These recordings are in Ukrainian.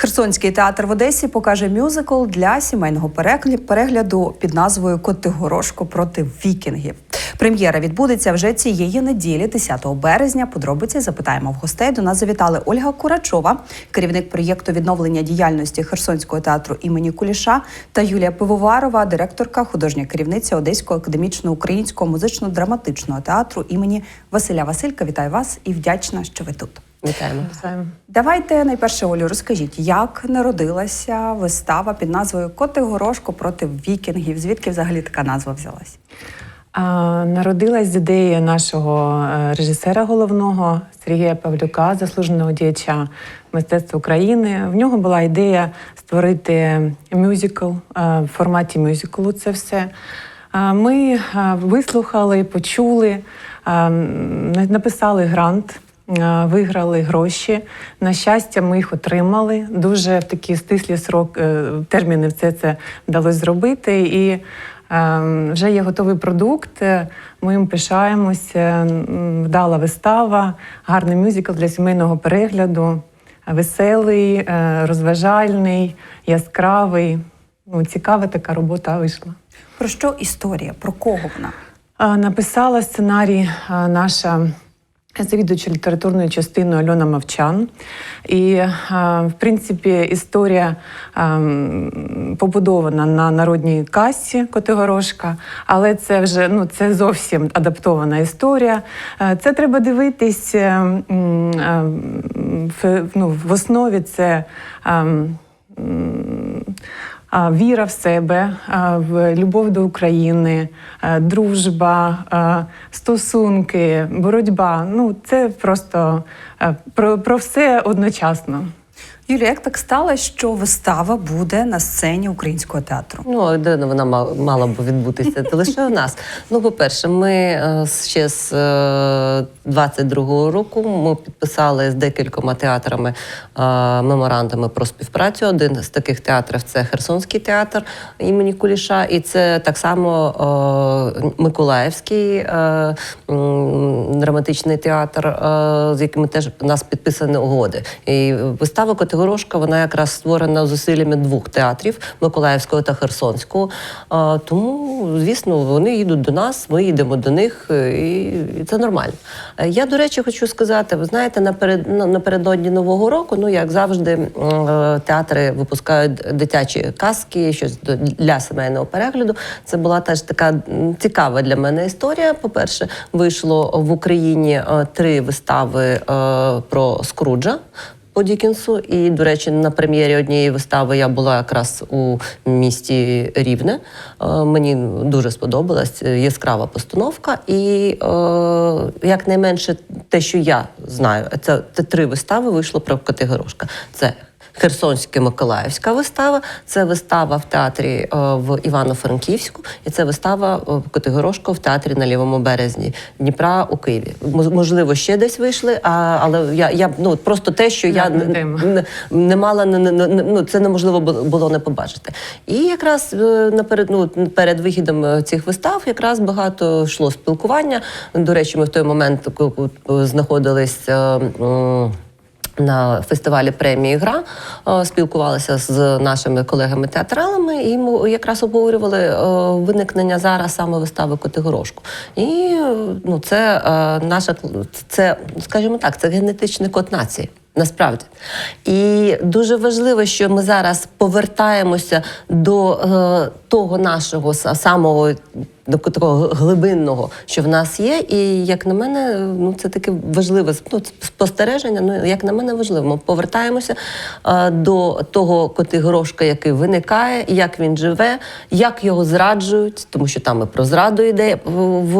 Херсонський театр в Одесі покаже мюзикл для сімейного перегляду під назвою Котигорошко проти вікінгів. Прем'єра відбудеться вже цієї неділі, 10 березня. Подробиці запитаємо в гостей. До нас завітали Ольга Курачова, керівник проєкту відновлення діяльності Херсонського театру імені Куліша, та Юлія Пивоварова, директорка, художня керівниця Одеського академічного українського музично-драматичного театру імені Василя Василька. Вітаю вас і вдячна, що ви тут. Вітаємо. Давайте найперше, Олю, розкажіть, як народилася вистава під назвою Коти Горошко проти вікінгів? Звідки взагалі така назва взялась? А, Народилась з ідеї нашого е, режисера головного Сергія Павлюка, заслуженого діяча мистецтва України. В нього була ідея створити мюзикл е, в форматі мюзиклу. Це все. Ми е, вислухали, почули, е, написали грант. Е, Виграли гроші. На щастя, ми їх отримали. Дуже в такі стислі срок е, терміни все це вдалося зробити. І Ем, Вже є готовий продукт. Ми їм пишаємося. Вдала вистава, гарний мюзикл для сімейного перегляду, веселий, е, розважальний, яскравий. Ну, цікава така робота вийшла. Про що історія? Про кого вона? Написала сценарій наша завідувача літературною частиною Альона Мовчан. І, в принципі, історія побудована на народній касі Котигорошка, але це вже ну, це зовсім адаптована історія. Е, Це треба дивитись е, е, в, ну, в основі це. Віра в себе, в любов до України, дружба, стосунки, боротьба. Ну, це просто про, про все одночасно. Юлія, як так сталося, що вистава буде на сцені українського театру? Ну, де вона ма- мала б відбутися? Це лише у нас. Ну, по-перше, ми е, ще з е, 22-го року ми підписали з декількома театрами е, меморандуми про співпрацю. Один з таких театрів це Херсонський театр імені Куліша, і це так само е, Миколаївський е, драматичний театр, е, з якими теж у нас підписані угоди. І вистава Котигорошка вона якраз створена зусиллями двох театрів Миколаївського та Херсонського. Тому, звісно, вони їдуть до нас, ми їдемо до них, е, і, це нормально. Е, Я, до речі, хочу сказати: ви знаєте, наперед, напередодні Нового року, ну як завжди, е, театри випускають дитячі казки, щось для сімейного перегляду. Це була теж така цікава для мене історія. По-перше, вийшло в Україні три вистави про Скруджа по Дікінсу. І, до речі, на прем'єрі однієї вистави я була якраз у місті Рівне. Е, Мені дуже сподобалась е, яскрава постановка. І як найменше те, що я знаю, це, це три вистави вийшло про Котигорошка. Це Херсонська Миколаївська вистава, це вистава в театрі е, в Івано-Франківську, і це вистава е, Котигорошко в театрі на лівому березні Дніпра у Києві. Мож- Можливо, ще десь вийшли, а, але я, я ну просто те, що я не, не, не мала не, не, не- ну, це неможливо було не побачити. І якраз е, наперед, ну, перед вихідом цих вистав якраз багато йшло спілкування. До речі, ми в той момент знаходились. На фестивалі премії Гра е, спілкувалися з нашими колегами-театралами, і ми якраз обговорювали е, виникнення зараз саме вистави Котигорошку. І ну, це е, наша це, скажімо так, це генетичний код нації. Насправді. І дуже важливо, що ми зараз повертаємося до е, того нашого са- самого до такого глибинного, що в нас є. І як на мене, ну це таке важливе ну, спостереження. Ну як на мене важливо. Ми повертаємося е, до того Котигорошка, який виникає, як він живе, як його зраджують, тому що там і про зраду йде в, в,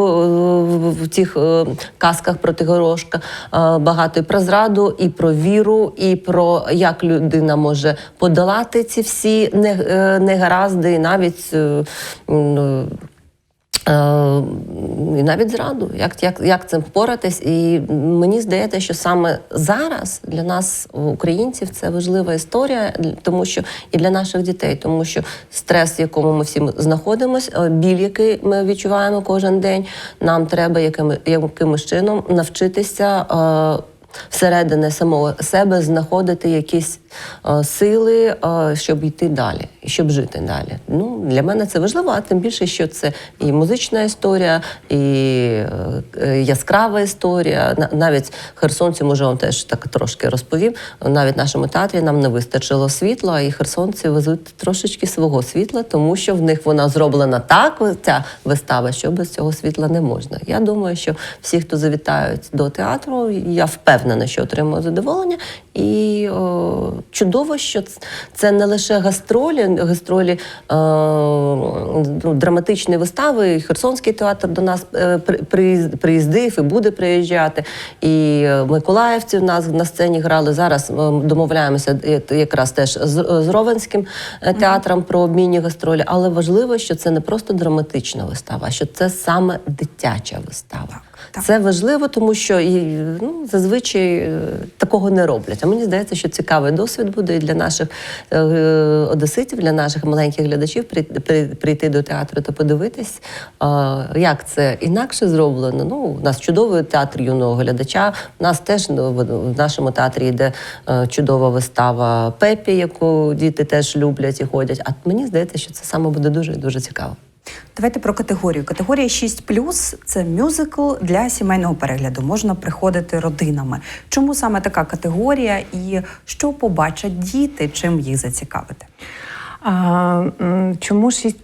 в, в цих е, казках про Тигорошка. Е, багато і про зраду, і про віру, і про як людина може подолати ці всі не- е, негаразди, і навіть. е, Е, і навіть зраду, як, як, як цим впоратись. І мені здається, що саме зараз для нас, українців, це важлива історія, тому що і для наших дітей, тому що стрес, в якому ми всі знаходимося, біль, який ми відчуваємо кожен день, нам треба якимось чином навчитися. е, всередини самого себе знаходити якісь е, сили, е, щоб йти далі, щоб жити далі. Ну, для мене це важливо, а тим більше, що це і музична історія, і е, е, яскрава історія. На- Навіть херсонці, може, вам теж так трошки розповім. Навіть в нашому театрі нам не вистачило світла, і херсонці везуть трошечки свого світла, тому що в них вона зроблена так, ця вистава, що без цього світла не можна. Я думаю, що всі, хто завітають до театру, я впевнена, що отримують задоволення. І о, чудово, що це не лише гастролі, гастролі е, ну, драматичні вистави. І Херсонський театр до нас е, приїздив і буде приїжджати. І е, Миколаївці в нас на сцені грали. Зараз домовляємося е, якраз теж з, з Ровенським театром про обмінні гастролі. Але важливо, що це не просто драматична вистава, а що це саме дитяча вистава. Так. Це важливо, тому що ну, зазвичай е, такого не роблять. А мені здається, що цікавий досвід буде і для наших е, одеситів, для наших маленьких глядачів при- при- прийти до театру та подивитись, як це інакше зроблено. Ну, у нас чудовий театр юного глядача. У нас теж ну, в в нашому театрі йде е, чудова вистава Пепі, яку діти теж люблять і ходять. А мені здається, що це саме буде дуже дуже цікаво. Давайте про категорію. Категорія 6 це мюзикл для сімейного перегляду. Можна приходити родинами. Чому саме така категорія і що побачать діти, чим їх зацікавити? Чому 6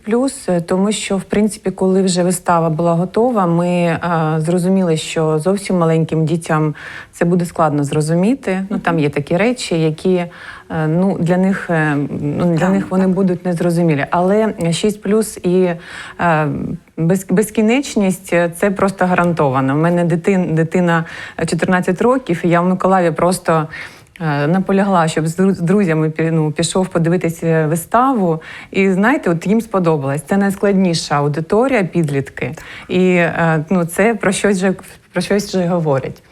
Тому що, в принципі, коли вже вистава була готова, ми а, зрозуміли, що зовсім маленьким дітям це буде складно зрозуміти. Ну там є такі речі, які е, ну для них е, ну для них вони будуть незрозумілі. Але 6 і е, без, безкінечність це просто гарантовано. У мене дитин, дитина 14 років, і я в Миколаєві просто. Е, Наполягла, щоб з друзями ну, пішов подивитися виставу. І знаєте, от їм сподобалось. Це найскладніша аудиторія, підлітки. І е, ну, це про щось же про щось вже говорять.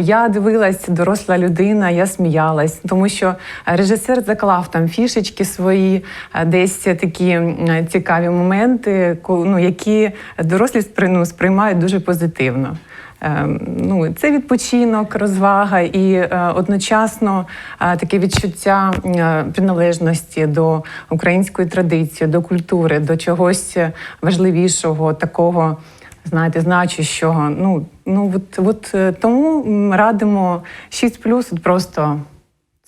Я дивилась, доросла людина, я сміялась, тому що режисер заклав там фішечки свої, десь такі цікаві моменти, ну, які дорослі ну, сприймають дуже позитивно. Ем, Ну, це відпочинок, розвага і е, одночасно е, таке відчуття е, приналежності до української традиції, до культури, до чогось важливішого, такого, знаєте, значущого. Ну, ну от, от тому радимо 6 от просто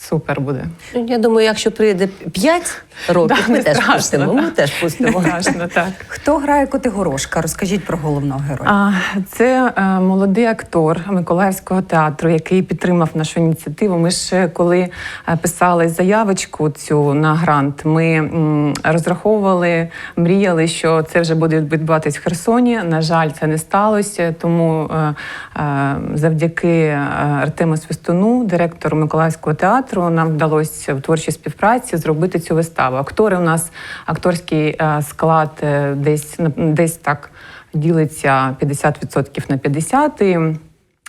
супер буде. Ну, Я думаю, якщо прийде 5 років, Да, ми теж страшно, пустимо. Ми теж пустимо. Страшно, так. Хто грає Котигорошка? Розкажіть про головного героя. А, Це е, молодий актор Миколаївського театру, який підтримав нашу ініціативу. Ми ж коли е, писали заявочку цю на грант, ми м, розраховували, мріяли, що це вже буде відбуватись в Херсоні. На жаль, це не сталося. Тому е, е, завдяки е, Артему Свистуну, директору Миколаївського театру, нам вдалося в творчій співпраці зробити цю виставу. Актори у нас акторський е, склад е, десь десь так ділиться 50% на 50%. І, е,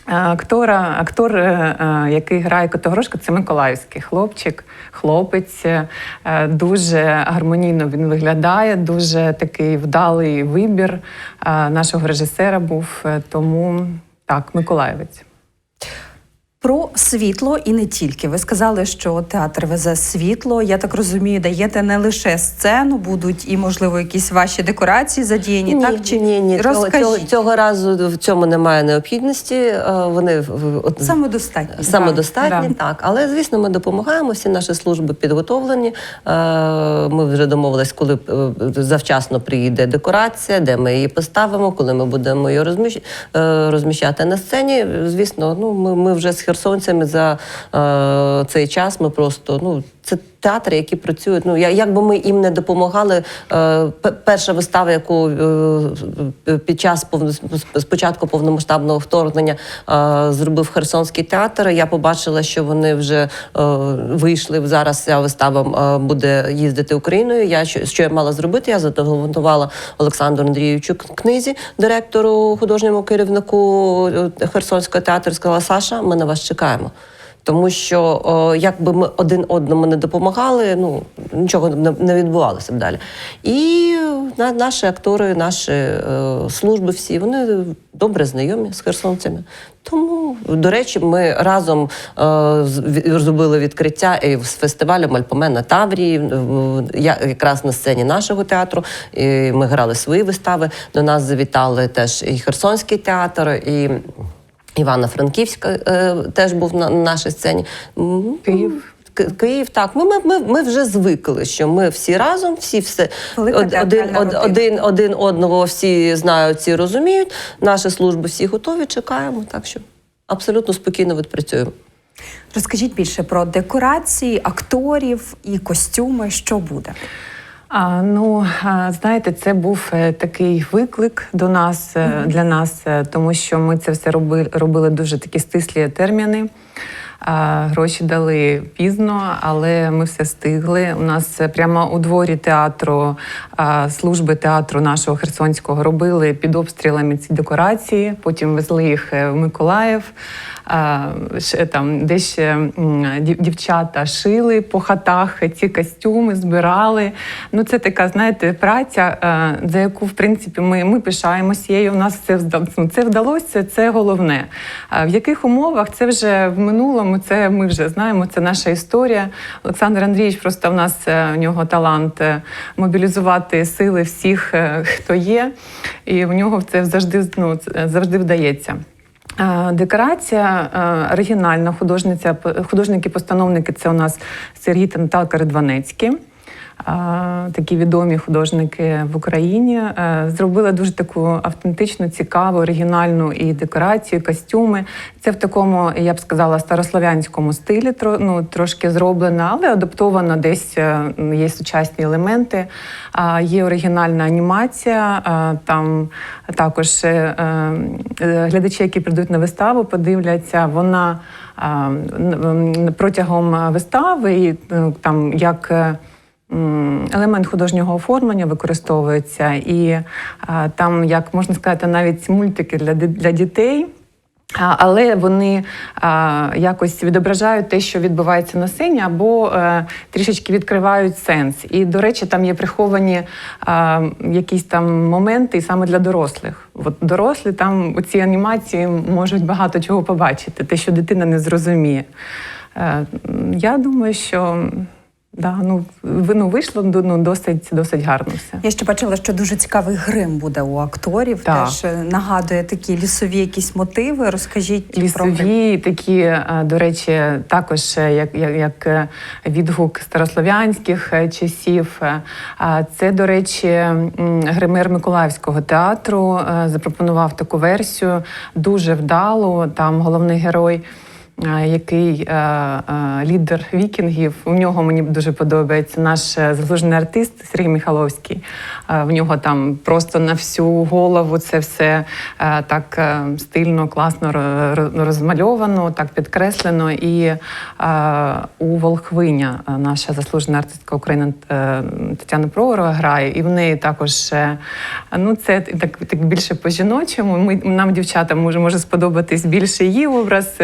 Актора, актор, який грає Котогорошка, це миколаївський хлопчик, хлопець. Дуже гармонійно він виглядає, дуже такий вдалий вибір нашого режисера був. Тому так, миколаївець. Про світло і не тільки. Ви сказали, що театр везе світло. Я так розумію, даєте не лише сцену, будуть і, можливо, якісь ваші декорації задіяні. Ні, так чи ні, ні. Розкажіть. цього, цього разу в цьому немає необхідності. Е, Вони от- Самодостатні. Самодостатні, Да. так. Але звісно, ми допомагаємо. Всі наші служби підготовлені. Е, Ми вже домовились, коли е, завчасно приїде декорація, де ми її поставимо, коли ми будемо її розміщати на сцені. Звісно, ну ми, ми вже з херсонцями за е, цей час. Ми просто ну. Це театри, які працюють. Ну я як би ми їм не допомагали. Е, перша вистава, яку е, під час спочатку повномасштабного вторгнення е, зробив Херсонський театр. Я побачила, що вони вже вийшли. Зараз ця вистава буде їздити Україною. Я що, я мала зробити? Я зателефонувала Олександру Андрійовичу книзі, директору, художньому керівнику Херсонського театру. Сказала Саша, ми на вас чекаємо. Тому що о, якби ми один одному не допомагали, ну нічого не, не відбувалося б далі. І на, наші актори, наші е, служби всі вони добре знайомі з херсонцями. Тому, до речі, ми разом е, зробили відкриття і з фестивалю Мальпомен на Таврії, я якраз на сцені нашого театру. І ми грали свої вистави. До нас завітали теж і Херсонський театр, і Івано-Франківська е, теж був на, на нашій сцені. Київ. Київ, так. Ми, ми, ми, ми вже звикли, що ми всі разом, всі все Велика од- один, од- один, один одного всі знають, всі розуміють. Наші служби всі готові, чекаємо. Так що абсолютно спокійно відпрацюємо. Розкажіть більше про декорації, акторів і костюми, що буде. А, ну, знаєте, це був е, такий виклик до нас е, для нас, е, тому що ми це все робили, робили дуже такі стислі терміни. А, Гроші дали пізно, але ми все встигли. У нас прямо у дворі театру, а, служби театру нашого Херсонського робили під обстрілами ці декорації, потім везли їх в Миколаїв. Там десь ще, дівчата шили по хатах ці костюми, збирали. Ну, це така, знаєте, праця, е, за яку, в принципі, ми, ми пишаємося її. У нас це. Ну, це вдалося, це головне. В яких умовах це вже в минулому, це ми вже знаємо, це наша історія. Олександр Андрійович просто в нас е, у нього талант е, мобілізувати сили всіх, е, хто є, і в нього це завжди, ну, завжди вдається. Е, Декорація е, оригінальна художниця, художники-постановники це у нас Сергій та Наталка Редванецькі. Е, Такі відомі художники в Україні Е, зробили дуже таку автентичну, цікаву, оригінальну і декорацію, і костюми. Це в такому, я б сказала, старослов'янському стилі, ну, трошки зроблено, але адаптовано десь е, є сучасні елементи. Є оригінальна анімація. Там також е, е, глядачі, які прийдуть на виставу, подивляться. Вона протягом вистави і е, там як. Елемент художнього оформлення використовується, і там, як можна сказати, навіть мультики для, для дітей. Але вони якось відображають те, що відбувається на сцені, або е, трішечки відкривають сенс. І, до речі, там є приховані якісь там моменти саме для дорослих. От дорослі там у цій анімації можуть багато чого побачити, те, що дитина не зрозуміє. Е, я думаю, що да, ну, ви- ну, вийшло ну, досить, досить гарно все. Я ще бачила, що дуже цікавий грим буде у акторів. Так. Теж е, нагадує такі лісові якісь мотиви. Розкажіть про грим. Лісові такі, е, до речі, також е, як, як, як відгук старослов'янських часів. Це, до речі, гример Миколаївського театру запропонував таку версію дуже вдалу. Там головний герой. Е, Який е, е, лідер вікінгів, у нього мені дуже подобається наш заслужений артист Сергій Михайловський. Е, в нього там просто на всю голову це все так стильно, класно ро- ро- розмальовано, так підкреслено. І у Волхвиня наша заслужена артистка України Тетяна Проворова грає, і в неї також ну це так, так більше по-жіночому. Ми нам, дівчатам, може, може сподобатись більше її образ,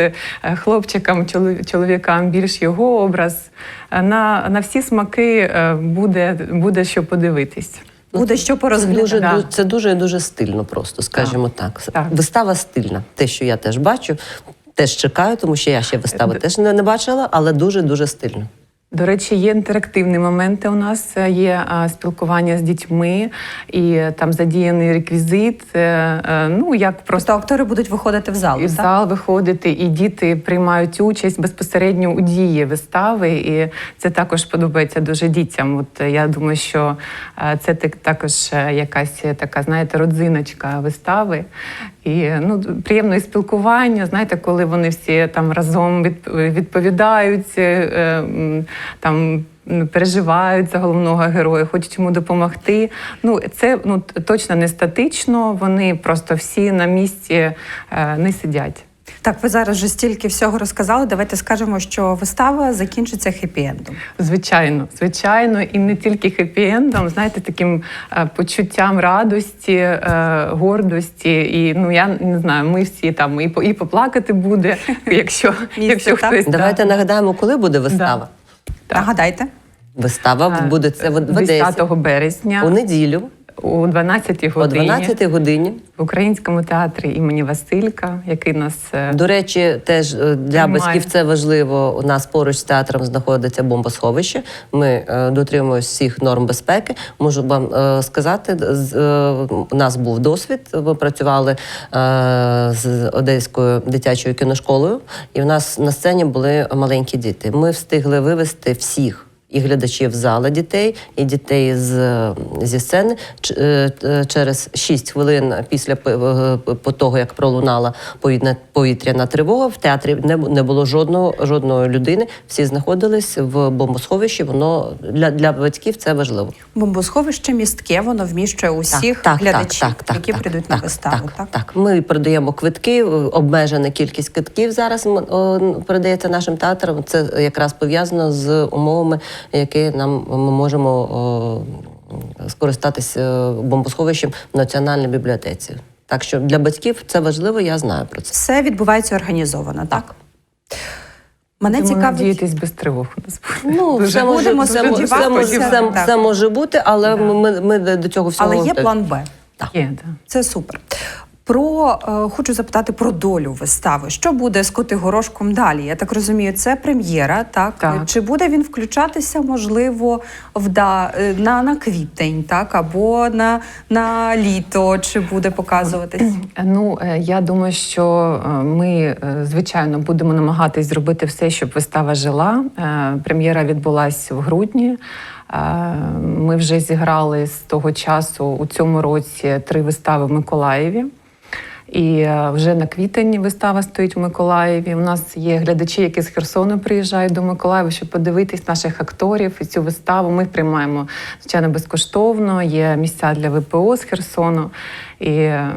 хлопчикам, чоловікам більш його образ. Е, На, на всі смаки е, буде, буде що подивитись. Буде що Це дуже, Да. це дуже дуже стильно, просто скажімо так. Так. Вистава стильна. Те, що я теж бачу, теж чекаю, тому що я ще вистави теж не, не бачила, але дуже дуже стильно. До речі, є інтерактивні моменти. У нас є спілкування з дітьми, і е, там задіяний реквізит. е, е, Ну як просто Просто актори будуть виходити в зал. і в зал виходити, і діти приймають участь безпосередньо у дії вистави, і це також подобається дуже дітям. От я думаю, що це так- також якась така, знаєте, родзиночка вистави. І ну ну і спілкування. Знаєте, коли вони всі там разом від- відповідають. е, там. Переживають за головного героя, хочуть йому допомогти. Ну це ну точно не статично. Вони просто всі на місці е, не сидять. Так, ви зараз вже стільки всього розказали. Давайте скажемо, що вистава закінчиться хеппі-ендом. Звичайно, звичайно, і не тільки хеппі-ендом, знаєте, таким е, почуттям радості, е, гордості. І ну я не знаю, ми всі там і по- і поплакати буде, якщо, якщо так? хтось Давайте нагадаємо, коли буде вистава. Так. Нагадайте. Вистава буде це в в Одесі 10 березня у неділю о 12 о годині 12 годині. в українському театрі імені Василька, який нас е, До речі, теж е, для Приймає. батьків це важливо. У нас поруч з театром знаходиться бомбосховище. Ми е, дотримуємося всіх норм безпеки. Можу вам е, сказати, з- е, у нас був досвід. Ми працювали е, з Одеською дитячою кіношколою, і в нас на сцені були маленькі діти. Ми встигли вивести всіх. І глядачів зала дітей, і дітей з, зі сцени Ч- е, е, через 6 хвилин після е, по того, як пролунала повітряна, повітряна тривога, в театрі не, не було жодного жодної людини. Всі знаходились в бомбосховищі. Воно для, для батьків це важливо. Бомбосховище містке, воно вміщує усіх глядачів, які прийдуть на виставу. Так, Так, так. Ми продаємо квитки, обмежена кількість квитків зараз м, передається нашим театрам. Це якраз пов'язано з умовами, які нам ми можемо скористатися бомбосховищем в національній бібліотеці. Так що для батьків це важливо, я знаю про це. Все відбувається організовано, так? Мене будемо цікавить. надіятись без тривог. Ну, Дуже все може, все, може- все, все, все може бути, але ми, ми до цього всього Але є план Б. Є, да. Це супер. Про е, хочу запитати про долю вистави. Що буде з Котигорошком далі? Я так розумію, це прем'єра, так? Так. Чи буде він включатися, можливо, в да, е, на, на квітень, так, або на, на літо, чи буде показуватись? Ну, е, я думаю, що ми, звичайно, будемо намагатись зробити все, щоб вистава жила. Прем'єра відбулась в грудні. Ми вже зіграли з того часу у цьому році три вистави в Миколаєві. І е, вже на квітень вистава стоїть у Миколаєві. У нас є глядачі, які з Херсону приїжджають до Миколаєва, щоб подивитись наших акторів і цю виставу. Ми приймаємо звичайно безкоштовно. Є місця для ВПО з Херсону. І е,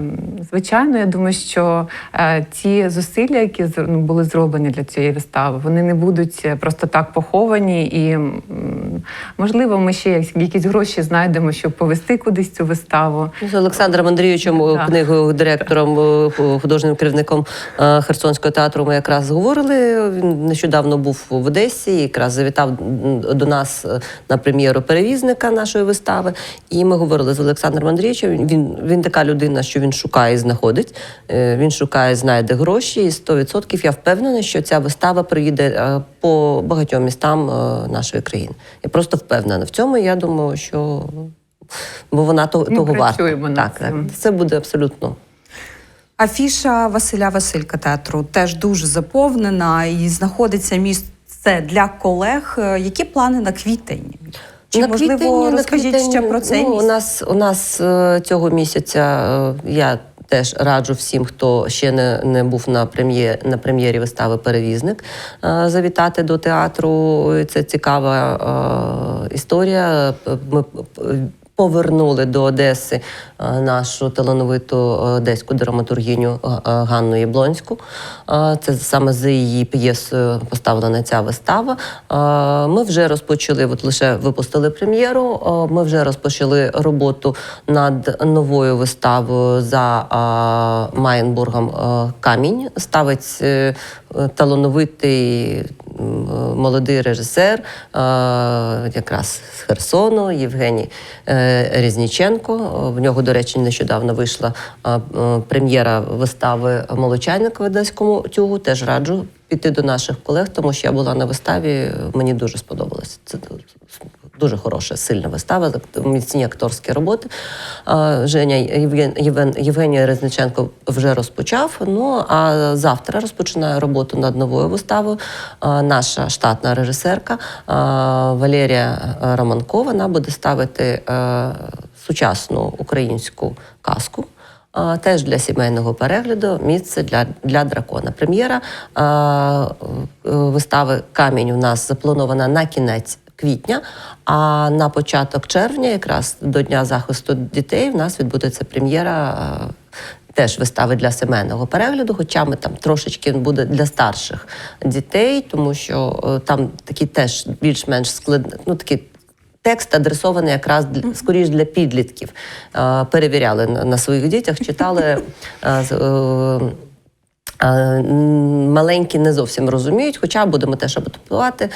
звичайно, я думаю, що е, ті зусилля, які ну, були зроблені для цієї вистави, вони не будуть е, просто так поховані. І можливо, ми ще як- якісь гроші знайдемо, щоб повести кудись цю виставу. З Олександром Андрійовичем, е, Так. книгою директором, е, художнім керівником е, Херсонського театру, ми якраз говорили. Він нещодавно був в Одесі, якраз завітав до нас е, на прем'єру перевізника нашої вистави. І ми говорили з Олександром Андрійовичем. Він, він така людина, що він шукає і знаходить. Е, Він шукає, знайде гроші, і 100% я впевнена, що ця вистава приїде е, по багатьом містам е, нашої країни. Просто впевнена в цьому. і Я думаю, що бо вона того, Ми того варта. над Так, так, це буде абсолютно. Афіша Василя Василька театру теж дуже заповнена і знаходиться місце для колег. Які плани на квітень? Чи можливо квітень- на розкажіть квітень, ще про цей ну, у нас у нас е, цього місяця е, я теж раджу всім, хто ще не, не був на прем'єрі на прем'єрі вистави Перевізник е, завітати до театру. Це цікава е, історія. Ми п- Повернули до Одеси е, нашу талановиту одеську драматургіню е, е, Ганну Яблонську. Це саме за її п'єсою поставлена ця вистава. Ми вже розпочали, от лише випустили прем'єру. Ми вже розпочали роботу над новою виставою за Майнбургом Камінь. Ставить талановитий молодий режисер, е, якраз з Херсону, Євгеній е, Різніченко. В нього, до речі, нещодавно вийшла е, прем'єра вистави Молочайник в Одеському тюгу. Теж раджу піти до наших колег, тому що я була на виставі. Мені дуже сподобалось. Це дуже хороша, сильна вистава, міцні акторські роботи. Женя Євген, Євген, Євгеній Резниченко вже розпочав. Ну а завтра розпочинає роботу над новою виставою. Наша штатна режисерка Валерія Романкова вона буде ставити е, сучасну українську казку. Теж для сімейного перегляду місце для, для дракона. Прем'єра е, вистави Камінь у нас запланована на кінець квітня, а на початок червня, якраз до Дня захисту дітей, в нас відбудеться прем'єра. теж вистави для сімейного перегляду, хоча ми там трошечки буде для старших дітей, тому що е, там такі теж більш-менш складні, ну такі. Текст адресований якраз скоріш для підлітків. Е, Перевіряли на, своїх дітях, читали е, е, Е, Маленькі не зовсім розуміють, хоча будемо теж адаптувати. Е,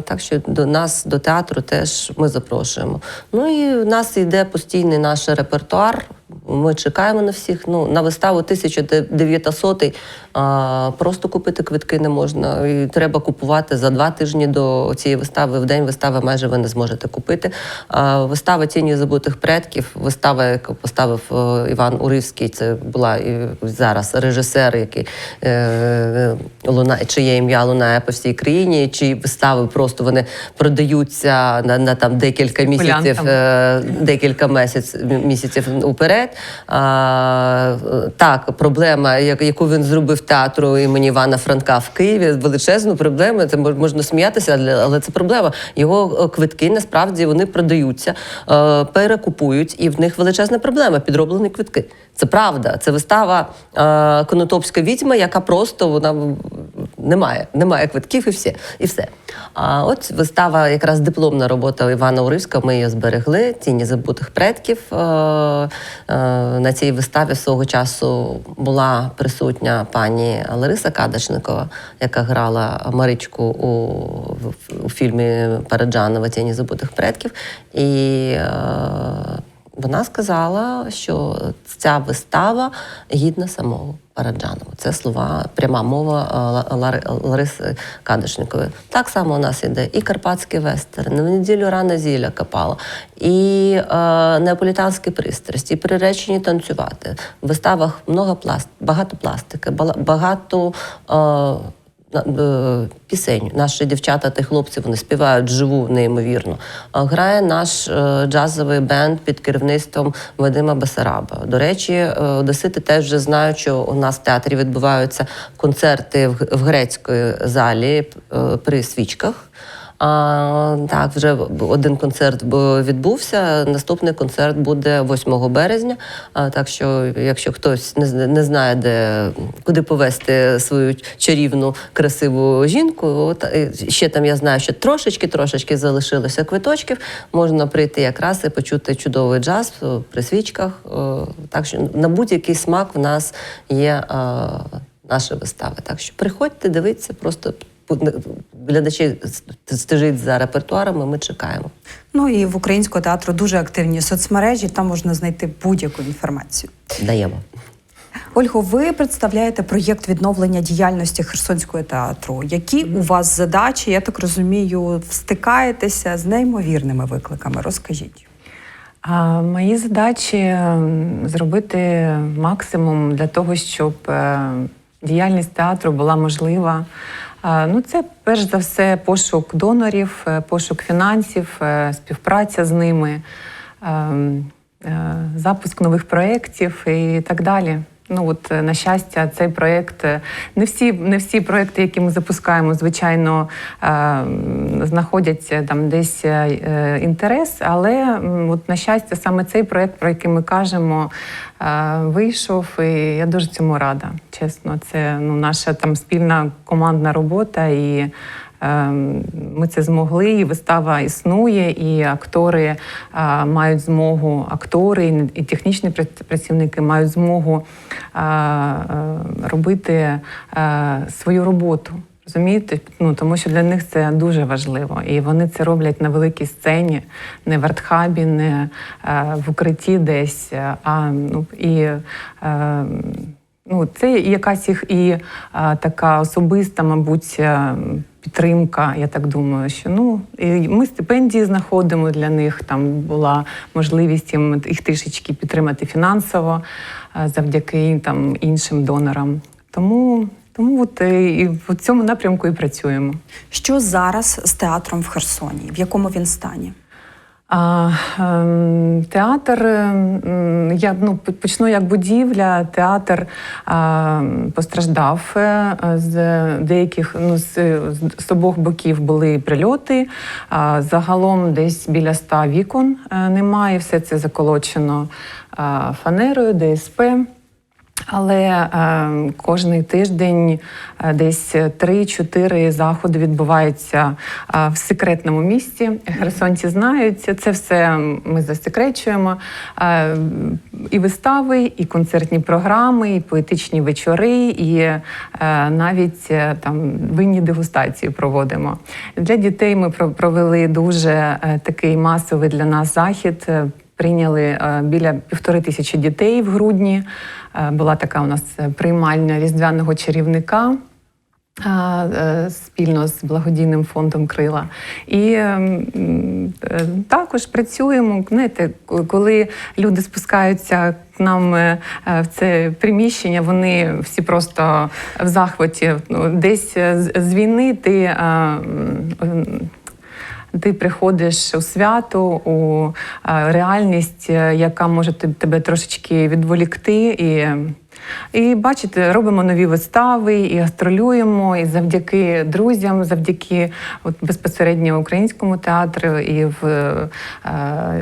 Так що до нас, до театру, теж ми запрошуємо. Ну і в нас йде постійний наш репертуар. Ми чекаємо на всіх. Ну, на виставу 1900 а, просто купити квитки не можна. І треба купувати за два тижні до цієї вистави. В день вистави майже ви не зможете купити. А, вистава Тіні забутих предків, вистава, яку поставив е, Іван Уривський, це була і зараз режисер, який е, лунає, чиє ім'я лунає по всій країні, чи вистави просто вони продаються на, на там декілька місяців, е, декілька місяць, місяців уперед. Так, проблема, яку він зробив театру імені Івана Франка в Києві, величезну проблему. Це можна сміятися, але- це проблема. Його е, квитки насправді вони продаються, е, перекупують, і в них величезна проблема підроблені квитки. Це правда. Це вистава е, Конотопська відьма, яка просто вона немає, немає квитків і все. І все. А от вистава, якраз дипломна робота Івана Уривського, ми її зберегли, тіні забутих предків. Е, е, На цій виставі свого часу була присутня пані Лариса Кадашникова, яка грала Маричку у, у фільмі Параджанова Тіні забутих предків. І е, вона сказала, що ця вистава гідна самого Параджанова. Це слова, пряма мова е, Ла- Лари- Лариси Кадишникової. Так само у нас іде і карпатський вестерн, в неділю рано зілля капала, і е, неаполітанські пристрасті, і приречені танцювати. В виставах много пласт, багато пластики, багато. Е, пісень. Наші дівчата та хлопці вони співають живу неймовірно. Грає наш е, джазовий бенд під керівництвом Вадима Басараба. До речі, е, одесити теж вже знають, що у нас в театрі відбуваються концерти в, грецької залі е, при свічках. А, так, вже один концерт відбувся. Наступний концерт буде 8 березня. А, так що, якщо хтось не, не знає, де куди повести свою чарівну красиву жінку, от е, ще там я знаю, що трошечки, трошечки залишилося квиточків. Можна прийти якраз і почути чудовий джаз при свічках. Так що на будь-який смак в нас є наші вистави. Так що приходьте, дивіться, просто глядачі стежить за репертуарами, ми чекаємо. Ну і в українського театру дуже активні соцмережі, там можна знайти будь-яку інформацію. Даємо. Ольго, ви представляєте проєкт відновлення діяльності Херсонського театру. Які у вас задачі, я так розумію, встикаєтеся з неймовірними викликами? Розкажіть. А мої задачі зробити максимум для того, щоб е, діяльність театру була можлива. Ну, це перш за все пошук донорів, е, пошук фінансів, е, співпраця з ними, е, е, запуск нових проєктів і так далі. Ну от е, на щастя, цей проєкт е, не всі, не всі проєкти, які ми запускаємо, звичайно, е, знаходять там десь інтерес, але от на щастя, саме цей проєкт, про який ми кажемо, вийшов, і я дуже цьому рада. Чесно, це ну наша там спільна командна робота і. Ем, Ми це змогли, і вистава існує, і актори мають змогу, актори і технічні пра- працівники мають змогу е, робити е, свою роботу. Розумієте? Ну тому що для них це дуже важливо, і вони це роблять на великій сцені, не в артхабі, не е, в укритті десь, е, а ну і. Е, Ну, це якась їх і така особиста, мабуть, е, підтримка. Я так думаю, що ну і ми стипендії знаходимо для них. Там була можливість їм їх трішечки підтримати фінансово завдяки там іншим донорам. Тому, тому от е, і в цьому напрямку і працюємо. Що зараз з театром в Херсоні? В якому він стані? А, ем, театр, ем, я ну, почну як будівля. Театр постраждав е, з деяких, ну, з, з обох боків були прильоти. А, загалом десь біля ста вікон е, немає. Все це заколочено а, фанерою, ДСП. Але е, кожний тиждень е, десь 3-4 заходи відбуваються е, в секретному місці. Херсонці знають це- все ми засекречуємо. Е, і вистави, і концертні програми, і поетичні вечори, і е, навіть е, там винні дегустації проводимо. Для дітей ми про- провели дуже е, такий масовий для нас захід. Е, Прийняли е, біля півтори тисячі дітей в грудні. Е, Була така у нас е, приймальня різдвяного чарівника. е, Спільно з благодійним фондом Крила. І е, також працюємо. Знаєте, коли люди спускаються к нам в це приміщення, вони всі просто в захваті. Ну, Десь з війни ти. Ти приходиш у свято, у е, реальність, е, яка може те- тебе трошечки відволікти. І, і бачите, робимо нові вистави, і гастролюємо, і завдяки друзям, завдяки от, безпосередньо українському театру. І в, е,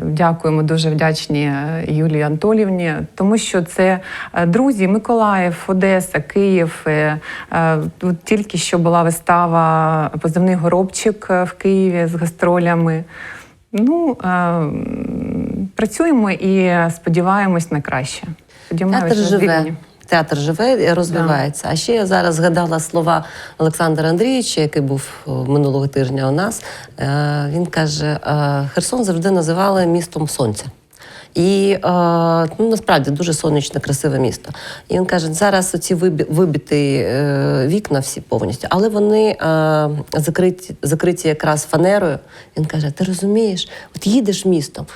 дякуємо дуже вдячні е, Юлії Анатолівні, тому що це е, друзі Миколаїв, Одеса, Київ. Е, е, Тут тільки що була вистава Позивний горобчик е, в Києві з гастролями. Ну, е, працюємо і сподіваємось на краще. На живе. Театр живе і розвивається. А ще я зараз згадала слова Олександра Андрійовича, який був минулого тижня у нас. Е, Він каже: е, Херсон завжди називали містом сонця. І е, ну, насправді дуже сонячне, красиве місто. І він каже: зараз оці вибі- вибиті е, вікна всі повністю, але вони е, закриті, закриті якраз фанерою. Він каже: Ти розумієш, от їдеш містом.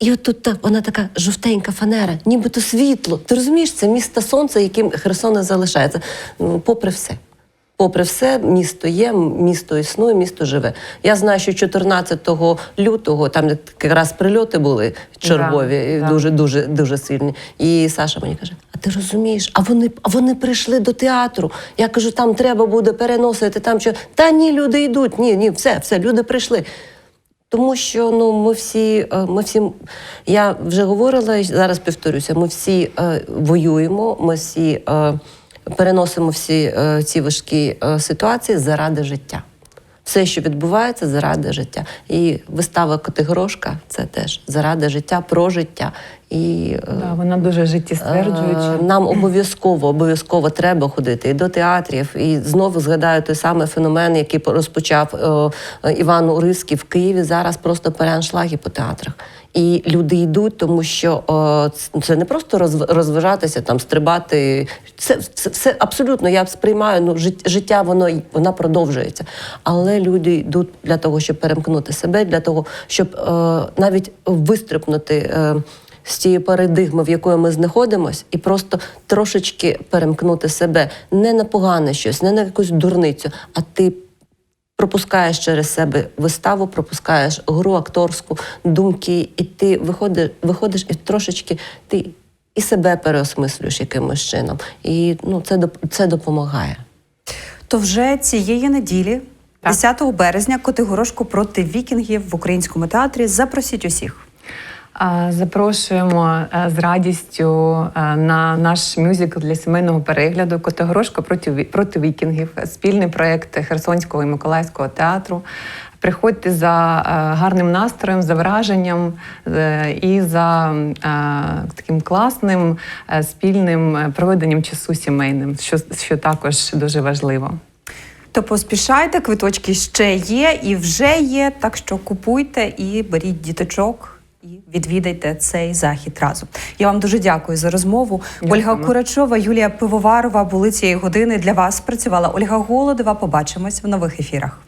І от тут так, вона така жовтенька фанера, нібито світло. Ти розумієш, це місто сонця, яким Херсон не залишається. Ну, попри все. Попри все, місто є, місто існує, місто живе. Я знаю, що 14 лютого там якраз прильоти були чергові, Да, і да. дуже дуже дуже сильні. І Саша мені каже: А ти розумієш? А вони, а вони прийшли до театру. Я кажу, там треба буде переносити. Там що та ні, люди йдуть. Ні, ні, все, все, люди прийшли. Тому що ну ми всі, е, ми всі, я вже говорила зараз повторюся, ми всі е, воюємо, ми всі е, переносимо всі е, ці важкі е, ситуації заради життя. Все, що відбувається, заради життя. І вистава Котигрошка це теж заради життя, про життя. І е, Да, вона дуже життєстверджуюча. Е, Нам обов'язково обов'язково треба ходити і до театрів. І знову згадаю той самий феномен, який розпочав е, Іван Уривський в Києві. Зараз просто переаншлаги по театрах. І люди йдуть, тому що е, це не просто розв- розважатися, там стрибати. Це, це все абсолютно. Я сприймаю ну, жит- життя, воно вона продовжується. Але люди йдуть для того, щоб перемкнути себе, для того, щоб е, навіть вистрибнути. Е, з тієї парадигми, в якої ми знаходимося, і просто трошечки перемкнути себе не на погане щось, не на якусь дурницю, а ти пропускаєш через себе виставу, пропускаєш гру акторську, думки, і ти виходиш, виходиш і трошечки ти і себе переосмислюєш якимось чином. І ну, це, це допомагає. То вже цієї неділі, 10 березня, Котигорошко проти вікінгів в українському театрі. Запросіть усіх. Запрошуємо е, з радістю е, на наш мюзикл для сімейного перегляду Котигорошко проти, проти вікінгів. Спільний проєкт Херсонського і Миколаївського театру. Приходьте за е, гарним настроєм, за враженням і за таким класним спільним проведенням часу сімейним, що, що також дуже важливо. То поспішайте, квиточки ще є і вже є. Так що купуйте і беріть діточок. Відвідайте цей захід разом. Я вам дуже дякую за розмову. Дякую. Ольга Курачова, Юлія Пивоварова були цієї години для вас. Працювала Ольга Голодова. Побачимось в нових ефірах.